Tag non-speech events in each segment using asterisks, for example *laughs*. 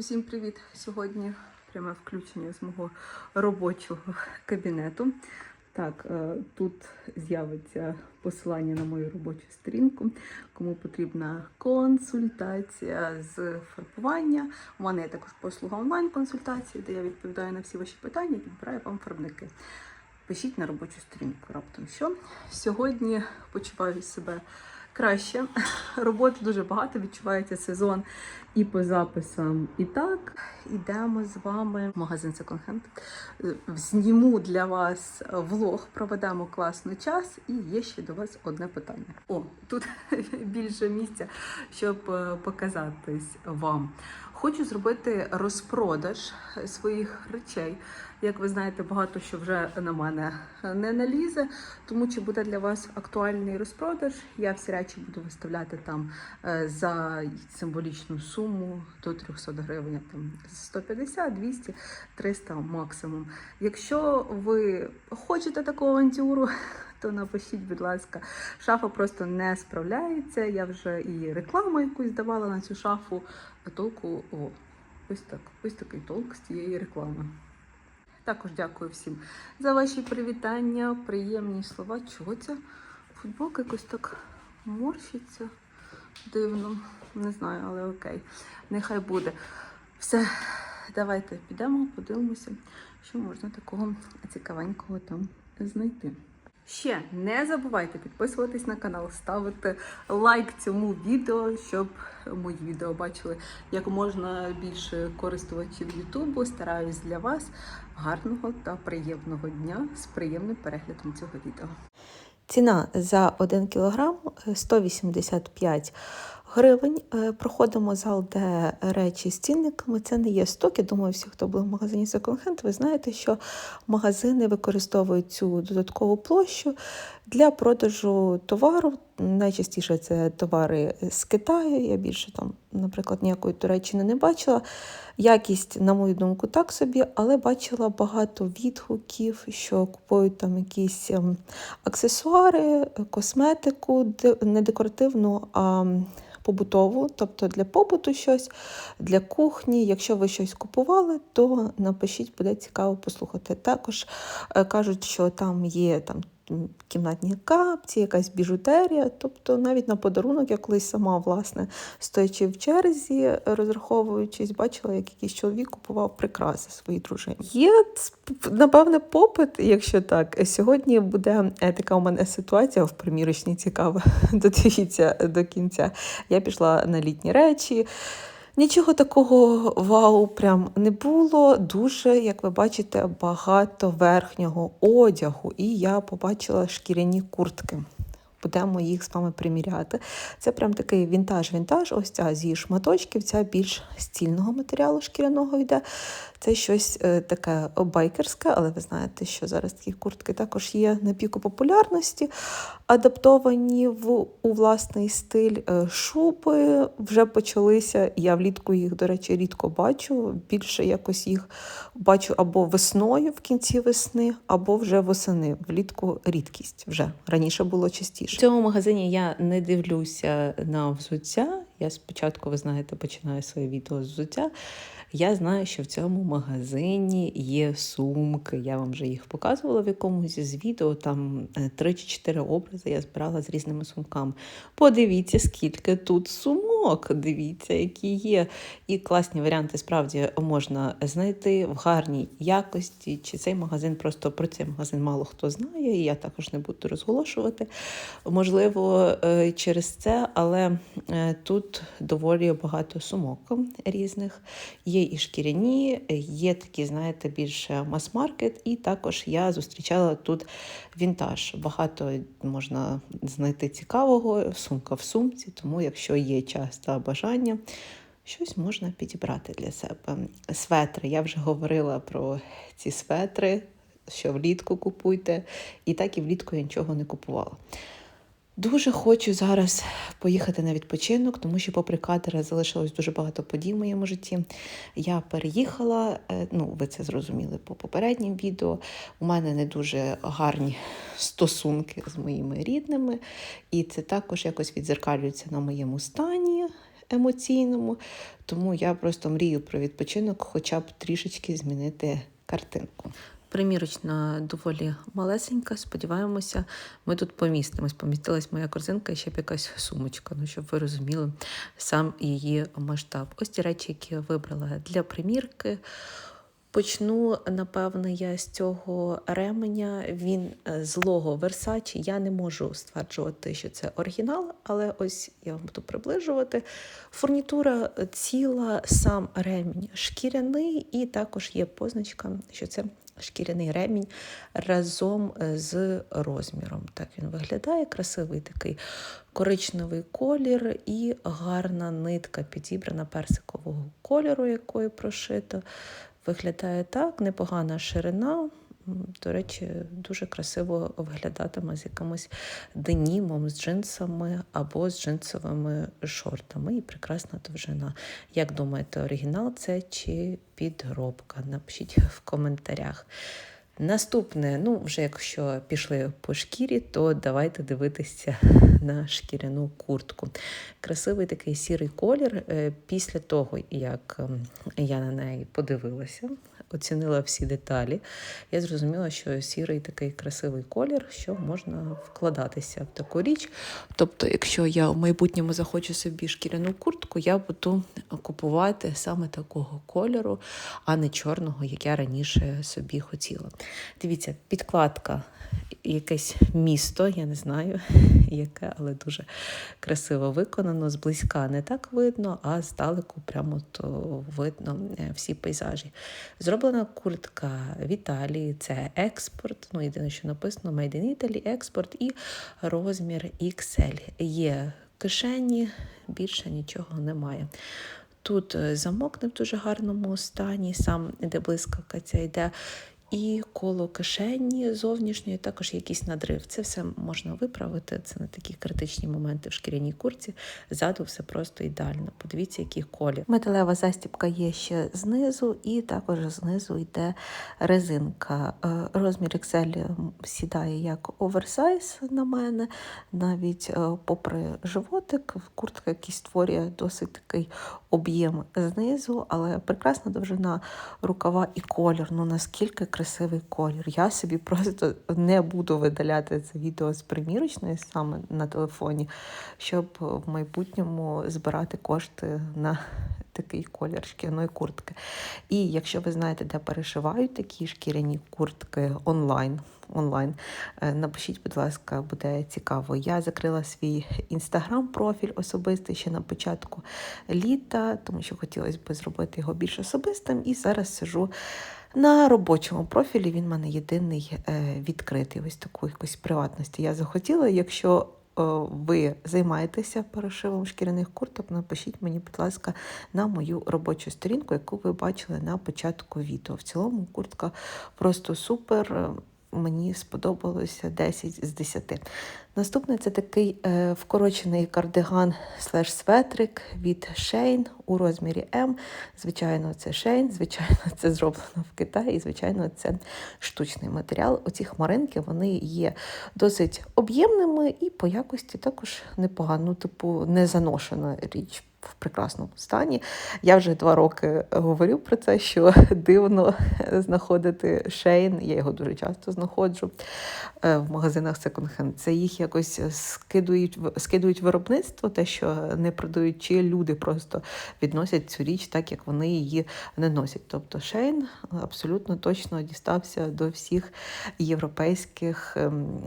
Усім привіт! Сьогодні пряме включення з мого робочого кабінету. Так, е, тут з'явиться посилання на мою робочу сторінку. Кому потрібна консультація з фарбування. У мене є також послуга онлайн-консультації, де я відповідаю на всі ваші питання і підбираю вам фарбники. Пишіть на робочу сторінку раптом що. Сьогодні почуваю себе краще. *laughs* Роботи дуже багато, відчувається сезон і по записам. І так, ідемо з вами в магазин Second Hand. Зніму для вас влог, проведемо класний час, і є ще до вас одне питання. О, тут *laughs* більше місця, щоб е, показатись вам. Хочу зробити розпродаж своїх речей. Як ви знаєте, багато що вже на мене не налізе. Тому чи буде для вас актуальний розпродаж? Я всі речі буду виставляти там е, за символічну суму до 300 гривень, там 150, 200, 300 максимум. Якщо ви хочете таку авантюру, то напишіть, будь ласка, шафа просто не справляється. Я вже і рекламу якусь давала на цю шафу, а толку о, ось так, ось такий толк з цієї реклами. Також дякую всім за ваші привітання, приємні слова. Чого ця футболка якось так морщиться дивно. Не знаю, але окей. Нехай буде. Все, давайте підемо, подивимося, що можна такого цікавенького там знайти. Ще не забувайте підписуватись на канал, ставити лайк цьому відео, щоб мої відео бачили як можна більше користувачів Ютубу. Стараюсь для вас гарного та приємного дня з приємним переглядом цього відео. Ціна за 1 кг 185 гривень. Е, Проходимо зал, де речі з цінниками. Це не є сток. Я думаю, всі, хто був в магазині Hand, ви знаєте, що магазини використовують цю додаткову площу для продажу товару. Найчастіше це товари з Китаю. Я більше там, наприклад, ніякої Туреччини не бачила. Якість, на мою думку, так собі, але бачила багато відгуків, що купують там якісь ем, аксесуари, косметику, не декоративну, а побутову, тобто для побуту щось, для кухні. Якщо ви щось купували, то напишіть, буде цікаво послухати. Також е, кажуть, що там є там. Кімнатні капці, якась біжутерія, тобто навіть на подарунок я колись сама, власне, стоячи в черзі, розраховуючись, бачила, як якийсь чоловік купував прикраси своїй дружині. Є напевне попит, якщо так. Сьогодні буде е, така у мене ситуація в примірочній цікава. *laughs* Додивіться до кінця. Я пішла на літні речі. Нічого такого вау прям не було. Дуже, як ви бачите, багато верхнього одягу. І я побачила шкіряні куртки. Будемо їх з вами приміряти. Це прям такий вінтаж-вінтаж. Ось ця зі шматочків, ця більш стільного матеріалу шкіряного йде. Це щось е, таке байкерське, але ви знаєте, що зараз такі куртки також є на піку популярності, адаптовані в у власний стиль Е, шуби вже почалися. Я влітку їх, до речі, рідко бачу. Більше якось їх бачу або весною в кінці весни, або вже восени. Влітку рідкість вже раніше було частіше. В цьому магазині я не дивлюся на взуття. Я спочатку, ви знаєте, починаю своє відео з взуття. Я знаю, що в цьому магазині є сумки. Я вам вже їх показувала в якомусь з відео. Там е, три чи чотири образи я збирала з різними сумками. Подивіться, скільки тут сумок. Дивіться, які є. І класні варіанти справді можна знайти в гарній якості. Чи цей магазин просто про цей магазин мало хто знає, і я також не буду розголошувати. Можливо, е, через це, але е, тут доволі багато сумок різних. Є і шкіряні, є такі, знаєте, більше мас-маркет, і також я зустрічала тут вінтаж. Багато можна знайти цікавого, сумка в сумці, тому якщо є час та бажання, щось можна підібрати для себе. Светри. Я вже говорила про ці светри, що влітку купуйте, і так і влітку я нічого не купувала. Дуже хочу зараз поїхати на відпочинок, тому що, попри кадри, залишилось дуже багато подій в моєму житті. Я переїхала, е, ну ви це зрозуміли по попереднім відео. У мене не дуже гарні стосунки з моїми рідними, і це також якось відзеркалюється на моєму стані. емоційному. Тому я просто мрію про відпочинок, хоча б трішечки змінити картинку. Примірочна доволі малесенька. Сподіваємося, ми тут помістимось. Помістилась моя корзинка і ще б якась сумочка, ну щоб ви розуміли сам її масштаб. Ось ті речі, які я вибрала для примірки. Почну, напевно, я з цього ременя. Він е, з Versace. Я не можу стверджувати, що це оригінал, але ось я вам буду приближувати. Фурнітура ціла, сам ремінь шкіряний, і також є позначка, що це шкіряний ремінь разом з розміром. Так він виглядає. Красивий такий коричневий колір і гарна нитка підібрана персикового кольору, якою прошито. Виглядає так, непогана ширина. До речі, дуже красиво виглядатиме з якимось денімом, з джинсами або з джинсовими шортами. І прекрасна довжина. Як думаєте, оригінал це чи підробка? Напишіть в коментарях. Наступне, ну, вже якщо пішли по шкірі, то давайте дивитися на шкіряну куртку. Красивий такий сірий колір. Е, Після того, як ем, я на неї подивилася, оцінила всі деталі, я зрозуміла, що сірий такий красивий колір, що можна вкладатися в таку річ. Тобто, якщо я в майбутньому захочу собі шкіряну куртку, я буду купувати саме такого кольору, а не чорного, як я раніше собі хотіла. Дивіться, підкладка, якесь місто, я не знаю, *laughs* яке, але дуже красиво виконано. Зблизька не так видно, а здалеку прямо то видно е, всі пейзажі. Зроблена куртка в Італії, це експорт. Ну, єдине, що написано Made in Italy, експорт і розмір XL. Є кишені, більше нічого немає. Тут е, замок не в дуже гарному стані, сам де блискавка ця йде. І коло кишені зовнішньої також якийсь надрив. Це все можна виправити. Це не такі критичні моменти в шкіряній курці. Ззаду все просто ідеально. Подивіться, який колір. Металева застібка є ще знизу, і також знизу йде резинка. Е, Розмір XL сідає як оверсайз на мене. Навіть е, попри животик, куртка який створює досить такий об'єм знизу, але прекрасна довжина рукава і колір. Ну наскільки красивий колір. Я собі просто не буду видаляти це відео з примірочної саме на телефоні, щоб в майбутньому збирати кошти на такий колір шкіряної куртки. І якщо ви знаєте, де перешивають такі шкіряні куртки онлайн. Онлайн, е, напишіть, будь ласка, буде цікаво. Я закрила свій інстаграм-профіль особистий ще на початку літа, тому що хотілося б зробити його більш особистим. І зараз сижу на робочому профілі. Він в мене єдиний е, відкритий. Ось таку якусь приватності я захотіла. Якщо е, ви займаєтеся перешивом шкіряних курток, напишіть мені, будь ласка, на мою робочу сторінку, яку ви бачили на початку відео. В цілому куртка просто супер. Мені сподобалося 10 з 10. Наступний це такий е, вкорочений кардиган слеш светрик від Shein у розмірі М. Звичайно, це Shein, звичайно, це зроблено в Китаї, і звичайно, це штучний матеріал. Оці хмаринки вони є досить об'ємними і по якості також непогано, ну, типу, не заношена річ. В прекрасному стані. Я вже два роки говорю про це, що *laughs* дивно знаходити шейн. Я його дуже часто знаходжу е, в магазинах секонд-хенд. Це їх якось скидують, в- скидують виробництво, те, що не продають, чи люди просто відносять цю річ так, як вони її не носять. Тобто шейн абсолютно точно дістався до всіх європейських ем,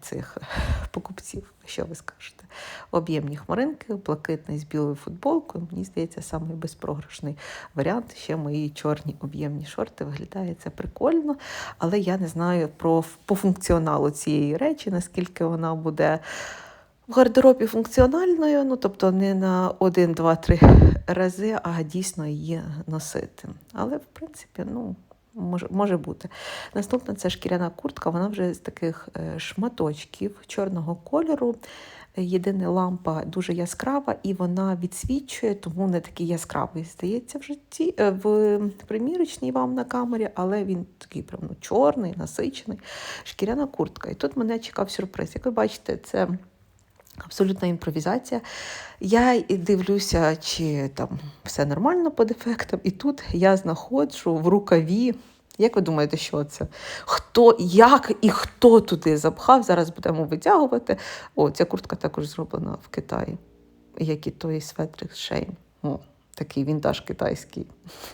цих *laughs* покупців. Що ви скажете? Об'ємні хмаринки, блакитний з білою футболкою. Мені здається, самий безпрограшний варіант. Ще мої чорні об'ємні шорти. Виглядає це прикольно, але я не знаю про по функціоналу цієї речі, наскільки вона буде. В гардеробі функціональною, ну тобто не на один, два, три рази, а дійсно її носити. Але в принципі, ну. Може, може бути. Наступна це шкіряна куртка, вона вже з таких е, шматочків чорного кольору. Єдина лампа дуже яскрава і вона відсвічує, тому не такий яскравий здається в житті е, в примірочній вам на камері, але він такий прям ну, чорний, насичений, шкіряна куртка. І тут мене чекав сюрприз. Як ви бачите, це Абсолютна імпровізація. Я і дивлюся, чи там все нормально по дефектам, і тут я знаходжу в рукаві. Як ви думаєте, що це? Хто, як і хто туди запхав? Зараз будемо витягувати. О, ця куртка також зроблена в Китаї, як і той светрик Шейн. О, такий вінтаж китайський.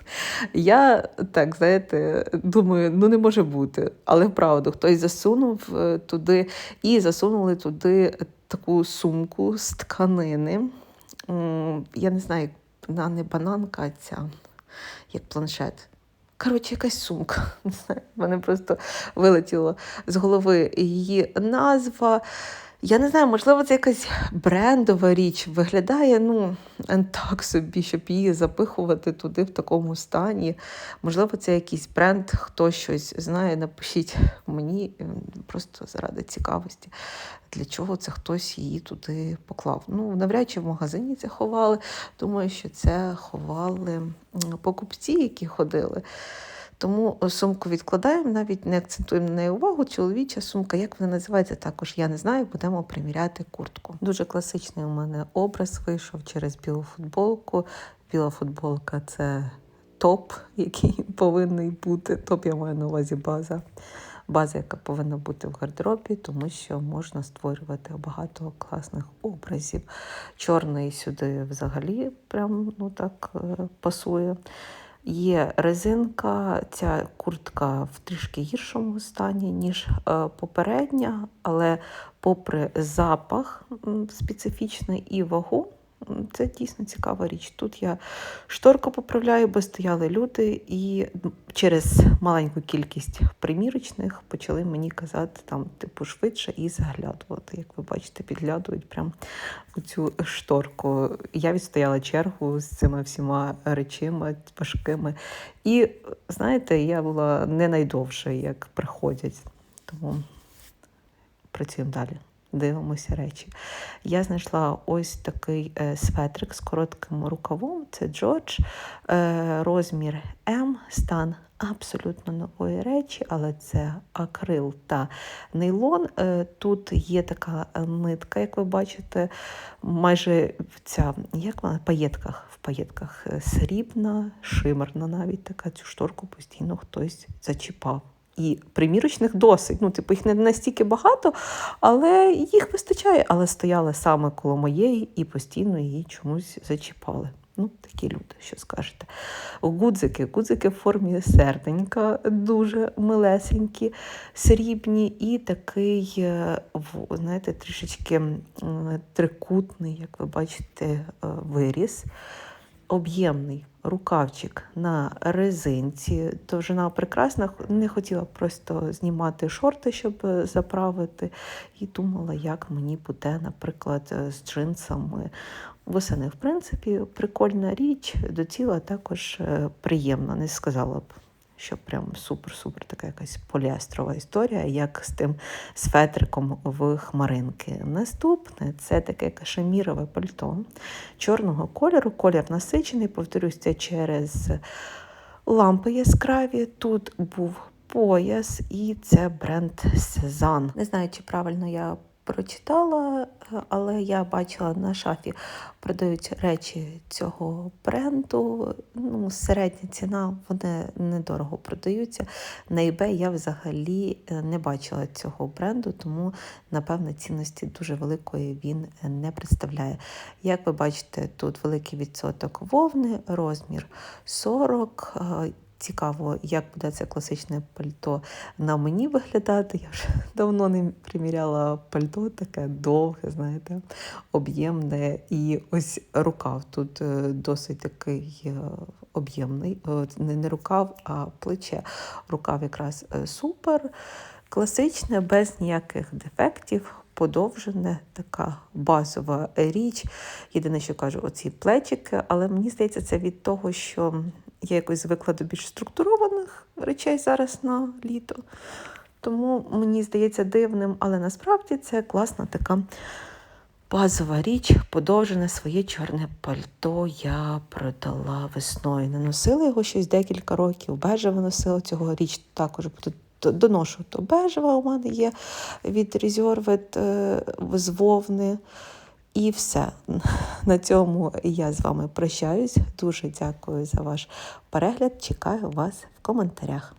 *laughs* Я так, знаєте, думаю, ну не може бути. Але вправду, хтось засунув е, туди і засунули туди таку сумку з тканини. Я не знаю, вона не бананка, а ця, як планшет. Коротше, якась сумка. Не *laughs* знаю, мене просто вилетіло з голови її назва. Я не знаю, можливо, це якась брендова річ. Виглядає ну, так собі, щоб її запихувати туди в такому стані. Можливо, це якийсь бренд, хто щось знає, напишіть мені е, просто заради цікавості, для чого це хтось її туди поклав. Ну, навряд чи в магазині це ховали. Думаю, що це ховали покупці, які ходили. Тому сумку відкладаємо, навіть не акцентуємо на неї увагу. Чоловіча сумка, як вона називається, також я не знаю, будемо приміряти куртку. Дуже класичний у мене образ вийшов через білу футболку. Біла футболка це топ, який *laughs* повинен бути. Топ я маю на увазі база. База, яка повинна бути в гардеробі, тому що можна створювати багато класних образів. Чорний сюди взагалі прям ну так е, пасує. Є резинка, ця куртка в трішки гіршому стані, ніж е, попередня, але попри запах специфічний і вагу, це дійсно цікава річ. Тут я шторку поправляю, бо стояли люди, і через маленьку кількість примірочних почали мені казати там, типу, швидше і заглядувати. Як ви бачите, підглядують прям у цю шторку. Я відстояла чергу з цими всіма речима важкими. І знаєте, я була не найдовша, як приходять. Тому працюємо далі. Дивимося речі. Я знайшла ось такий е, светрик з коротким рукавом. Це Джордж, е, розмір М, стан абсолютно нової речі, але це акрил та нейлон. Е, тут є така нитка, як ви бачите, майже ця, як вона, в паєтках, в паєтках е, срібна, шимерна навіть така. Цю шторку постійно хтось зачіпав. І примірочних досить. Ну, типу, їх не настільки багато, але їх вистачає. Але стояли саме коло моєї і постійно її чомусь зачіпали. Ну, такі люди, що скажете. Гудзики, гудзики в формі серденька, дуже милесенькі, срібні, і такий, е, знаєте, трішечки трикутний, як ви бачите, е, виріс. Об'ємний рукавчик на резинці. Довжина прекрасна. Не хотіла просто знімати шорти, щоб е, заправити. І думала, як мені буде, наприклад, е, з джинсами восени. В принципі, прикольна річ, до тіла також е, приємна, не сказала б. Що прям супер-супер така якась поліестрова історія, як з тим светриком в хмаринки. Наступне це таке кашемірове пальто чорного кольору. Колір насичений, повторюсь, це через лампи яскраві. Тут був пояс, і це бренд Сезан. Не знаю, чи правильно я прочитала, е, але я бачила на шафі продають речі цього бренду. Ну, середня ціна, вони недорого продаються. На eBay я взагалі е, не бачила цього бренду, тому, напевно, цінності дуже великої він не представляє. Як ви бачите, тут великий відсоток вовни, розмір 40. Цікаво, як буде це класичне пальто на мені виглядати. Я вже *laughs* давно не приміряла пальто, таке довге, знаєте, об'ємне. І ось рукав тут е, досить такий е, об'ємний. Е, Не, рукав, а плече. Рукав якраз супер, класичне, без ніяких дефектів. Подовжене, така базова річ. Єдине, що кажу, оці плечики, але мені здається, це від того, що я якось звикла до більш структурованих речей зараз на літо. Тому мені здається дивним, але насправді це класна така базова річ. Подовжене своє чорне пальто я продала весною. Не носила його щось декілька років. Бежево носила цього річ також буду доношу. То бежева у мене є від Резервет з вовни. І все. *laughs* На цьому я з вами прощаюсь. Дуже дякую за ваш перегляд. Чекаю вас в коментарях.